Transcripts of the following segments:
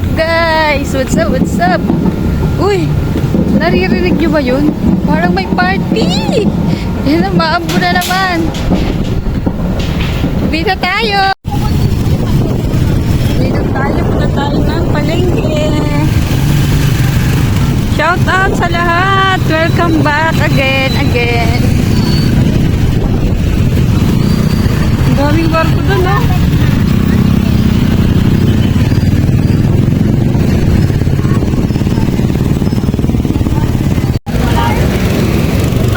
guys! What's up? What's up? Uy! Naririnig nyo ba yun? Parang may party! Yan ang maambo na naman! Dito tayo! Dito tayo, punta tayo ng palengke! Shout out sa lahat! Welcome back again, again! Ang daming barko doon, no?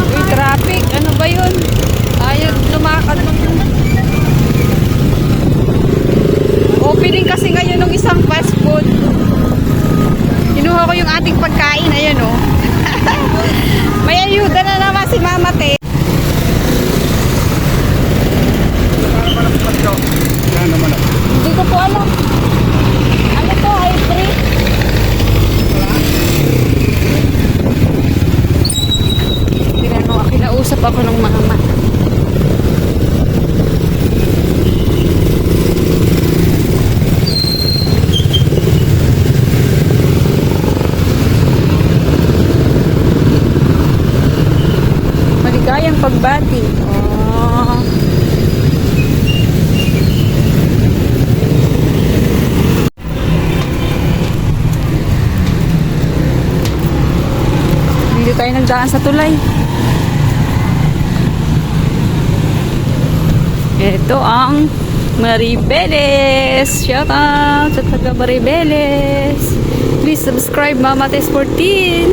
Uy, traffic. Ano ba yun? Ayaw lumakad. Opening kasi ngayon ng isang fast food. Kinuha ko yung ating pagkain. Ayan, oh. May ayuda na naman si Mama Te. Hindi ko po alam. Ano to? I3? Tinanong, kinausap ako ng mama. Maligayang pagbati. Oh. Dito tayo nagdaan sa tulay. Ito ang Maribeles. Shout out sa taga Maribeles. Please subscribe Mama Tess 14.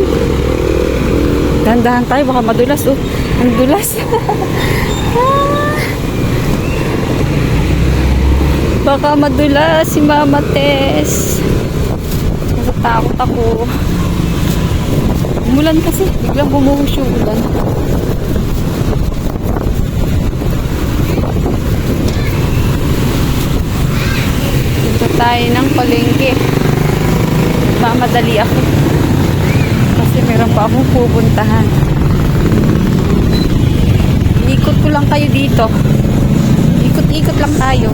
Dahan-dahan tayo, baka madulas oh. Ang dulas. Baka madulas si Mama Tess. Natatakot ako. Umulan kasi. Biglang bumuhos yung ulan. Punta tayo ng palengke. Mamadali ako. Kasi meron pa akong pupuntahan. Ikot ko lang kayo dito. Ikot-ikot lang tayo.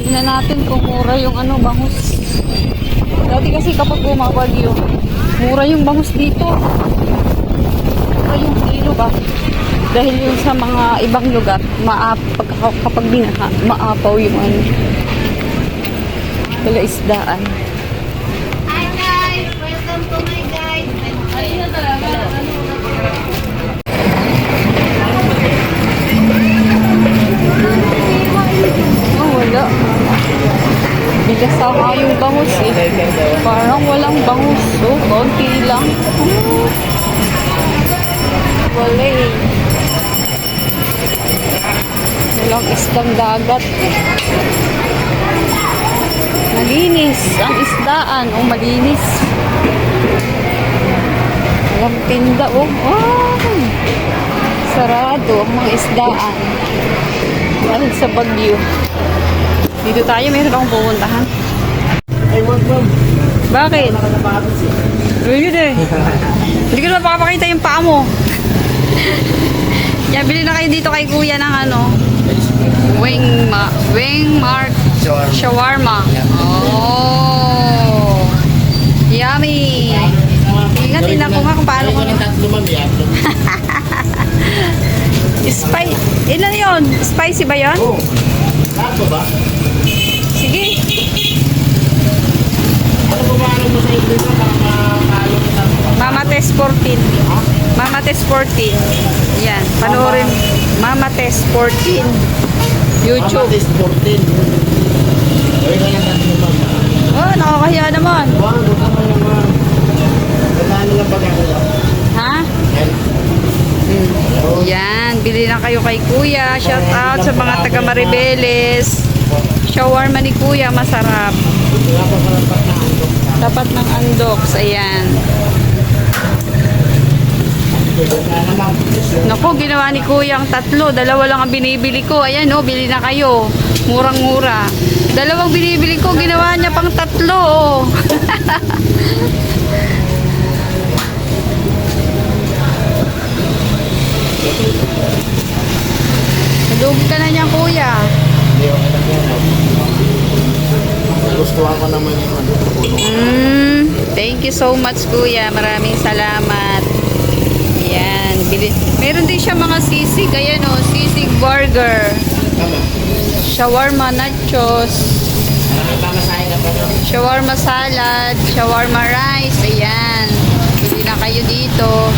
Tingnan natin kung mura yung ano, bangus. Dati kasi kapag bumabagyo, mura yung bangus dito. Mura yung kilo ba? Dahil yung sa mga ibang lugar, maap, pag, kapag binaha, maapaw yung ano. Wala isdaan. Hi guys! Welcome to my guys! Ayun na talaga. Oh, wala. Bigas nga yung bangus eh. Parang walang bangus. So, konti lang. Wala eh. Walang isdang dagat. Malinis ang isdaan. O, malinis. Walang tinda. Oh, wow. Sarado ang mga isdaan. Dahil sa bagyo. Dito tayo, mayroon akong pupuntahan. Ay, wag ma'am. Bakit? Nakasapatos eh. Hindi ko na mapapakita yung paa mo. Yan, bili na kayo dito kay kuya ng ano, wing, ma wing mark Shawarma. shawarma. Oh. Yummy. Ingat, tingnan ko nga kung paano ko. Spicy. Ilan yun? Spicy ba yun? Oo. Ba? Sige. Ano ba ano mo sa sa Mama Test 14. Mama Test 14. Yan. Panoorin. Mama Test 14. YouTube. Mama test 14. Ay, kaya ma'am. Oh, nakakahiya naman. Wala nila pagkakala. Ha? Yan. Mm. Yan. Bili na kayo kay Kuya. Shout out sa mga taga Maribeles. Shawarma ni Kuya. Masarap. Pa na ano. Tapat ng Andox. Ayan. Naku, ginawa ni Kuya ang tatlo. Dalawa lang ang binibili ko. Ayan, oh, bili na kayo. Murang-mura. Dalawang binibili ko, ginawa niya pang tatlo. oh. Nalugi ka na niya, Kuya. Hindi, okay lang yan. Nagustuhan ko naman yung ano. Mm, thank you so much, kuya. Maraming salamat. Yan. Bili. Meron din siya mga sisig. Ayan o, sisig burger. Shawarma nachos. Shawarma salad. Shawarma rice. Ayan. Bili na kayo dito.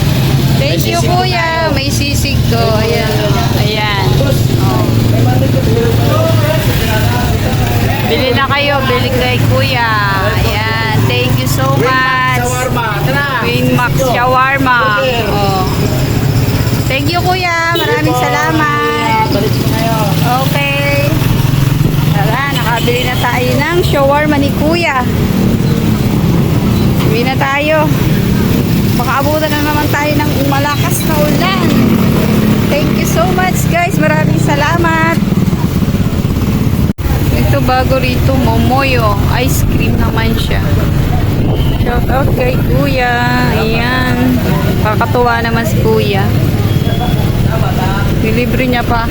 Thank you, kuya. May sisig ko. Ayan. Ayan. Oh. Bili na kayo. Bili kay kuya. Ayan. Thank you so much. Shawarma! Wing Max Shawarma. Oh. Thank you, kuya. Maraming salamat. Okay. Tara, nakabili na tayo ng shawarma ni kuya. Uwi na tayo. Baka abutan na naman tayo ng malakas na ulan. Thank you so much, guys. Maraming salamat. Ito bago rito, Momoyo. Ice cream naman siya. Shout out kay Kuya. Ayan. Kakatuwa naman si Kuya. Nilibre niya pa.